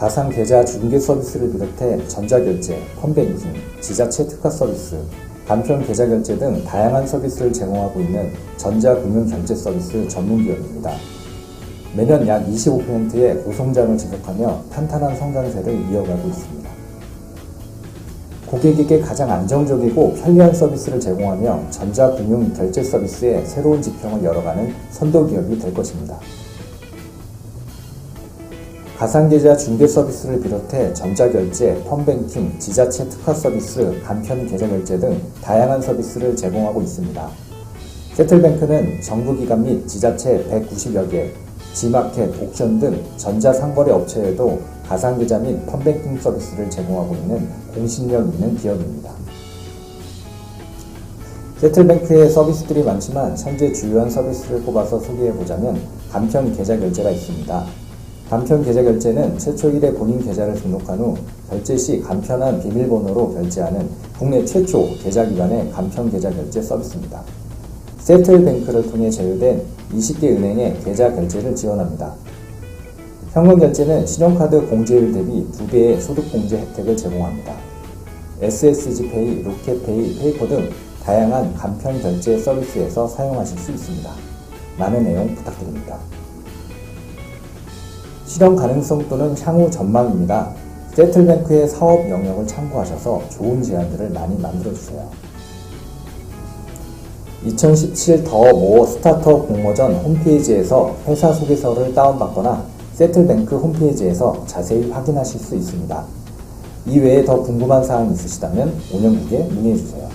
가상 계좌 중개 서비스를 비롯해 전자결제, 펀뱅킹, 지자체 특화 서비스, 간편 계좌 결제 등 다양한 서비스를 제공하고 있는 전자금융결제 서비스 전문 기업입니다. 매년 약 25%의 고성장을 지속하며 탄탄한 성장세를 이어가고 있습니다. 고객에게 가장 안정적이고 편리한 서비스를 제공하며 전자금융 결제 서비스의 새로운 지평을 열어가는 선도 기업이 될 것입니다. 가상계좌 중개 서비스를 비롯해 전자결제, 펀뱅킹, 지자체 특화 서비스, 간편 계좌 결제 등 다양한 서비스를 제공하고 있습니다. 세틀뱅크는 정부기관 및 지자체 190여 개, 지마켓, 옥션 등 전자상거래 업체에도 가상계좌 및 펀뱅킹 서비스를 제공하고 있는 공신력 있는 기업입니다. 세틀뱅크의 서비스들이 많지만 현재 주요한 서비스를 꼽아서 소개해보자면 간편 계좌 결제가 있습니다. 간편 계좌 결제는 최초 1회 본인 계좌를 등록한 후 결제 시 간편한 비밀번호로 결제하는 국내 최초 계좌기관의 간편 계좌 결제 서비스입니다. 세틀뱅크를 통해 제휴된 20개 은행의 계좌 결제를 지원합니다. 현금 결제는 신용카드 공제율 대비 2배의 소득 공제 혜택을 제공합니다. SSG페이, 로켓페이, 페이퍼 등 다양한 간편 결제 서비스에서 사용하실 수 있습니다. 많은 내용 부탁드립니다. 실현 가능성 또는 향후 전망입니다. 세틀뱅크의 사업 영역을 참고하셔서 좋은 제안들을 많이 만들어주세요. 2017 더 모 스타트업 공모전 홈페이지에서 회사 소개서를 다운받거나 세틀뱅크 홈페이지에서 자세히 확인하실 수 있습니다. 이외에 더 궁금한 사항이 있으시다면 운영국에 문의해주세요.